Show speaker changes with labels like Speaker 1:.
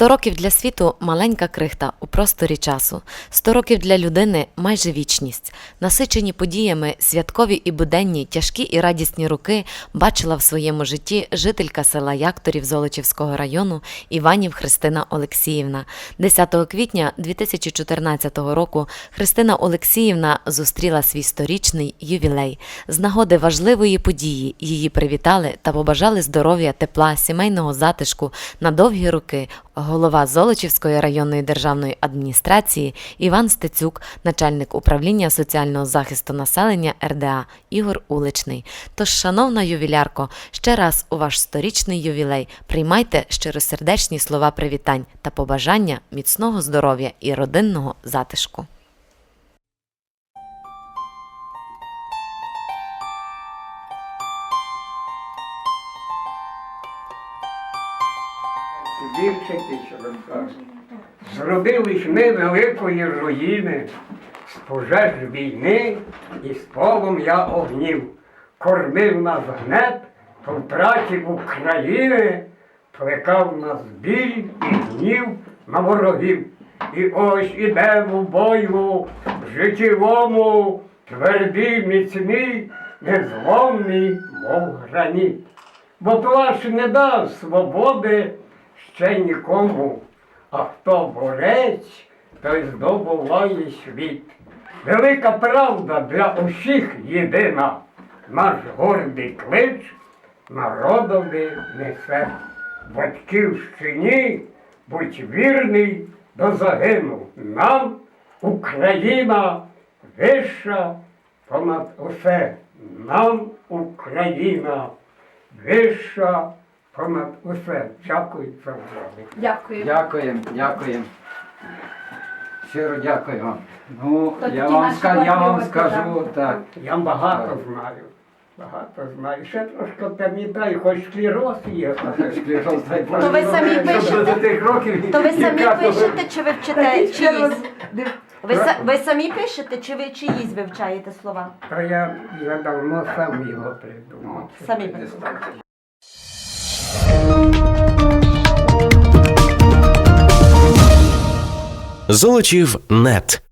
Speaker 1: Сто років для світу маленька крихта у просторі часу. Сто років для людини майже вічність. Насичені подіями, святкові і буденні, тяжкі і радісні роки бачила в своєму житті жителька села Якторів Золочівського району Іванів Христина Олексіївна. 10 квітня 2014 року Христина Олексіївна зустріла свій сторічний ювілей. З нагоди важливої події її привітали та побажали здоров'я, тепла, сімейного затишку на довгі роки. Голова Золочівської районної державної адміністрації Іван Стецюк, начальник управління соціального захисту населення РДА Ігор Уличний. Тож, шановна ювілярко, ще раз у ваш сторічний ювілей приймайте щиросердечні слова привітань та побажання міцного здоров'я і родинного затишку.
Speaker 2: Вчити, що розкажу. Зробили ж ми великої руїни, з пожеж війни і з полом я огнів. Кормив нас гнет, по втраті України, плекав нас біль і гнів на ворогів. І ось ідемо в бою, в життєвому, твердий, міцний, незломний, мов граніт. Бо плащ не дав свободи ще нікому, а хто борець, той здобуває світ. Велика правда для усіх єдина, наш гордий клич народові несе. Батьківщині будь вірний до загину. Нам Україна вища понад усе. Нам Україна вища понад усе. Дякую за увагу.
Speaker 3: Дякую.
Speaker 4: Дякуємо, дякуємо. Щиро дякую вам. Ну,
Speaker 3: То
Speaker 4: я вам,
Speaker 3: наші
Speaker 4: ска- я вам
Speaker 3: патріоти,
Speaker 4: скажу так.
Speaker 2: Я багато знаю. Багато знаю. Ще трошки пам'ятаю, хоч склероз є.
Speaker 4: Склероз, дай Боже.
Speaker 3: То ви самі
Speaker 4: Щоб
Speaker 3: пишете?
Speaker 4: до тих років
Speaker 3: То ви самі
Speaker 4: яка то-
Speaker 3: пишете, чи ви вчите чиїсь? Ви, са- ви самі пишете, чи ви чиїсь вивчаєте слова?
Speaker 2: Та я вже давно сам його придумав.
Speaker 3: Самі придумали.
Speaker 5: Золочів нет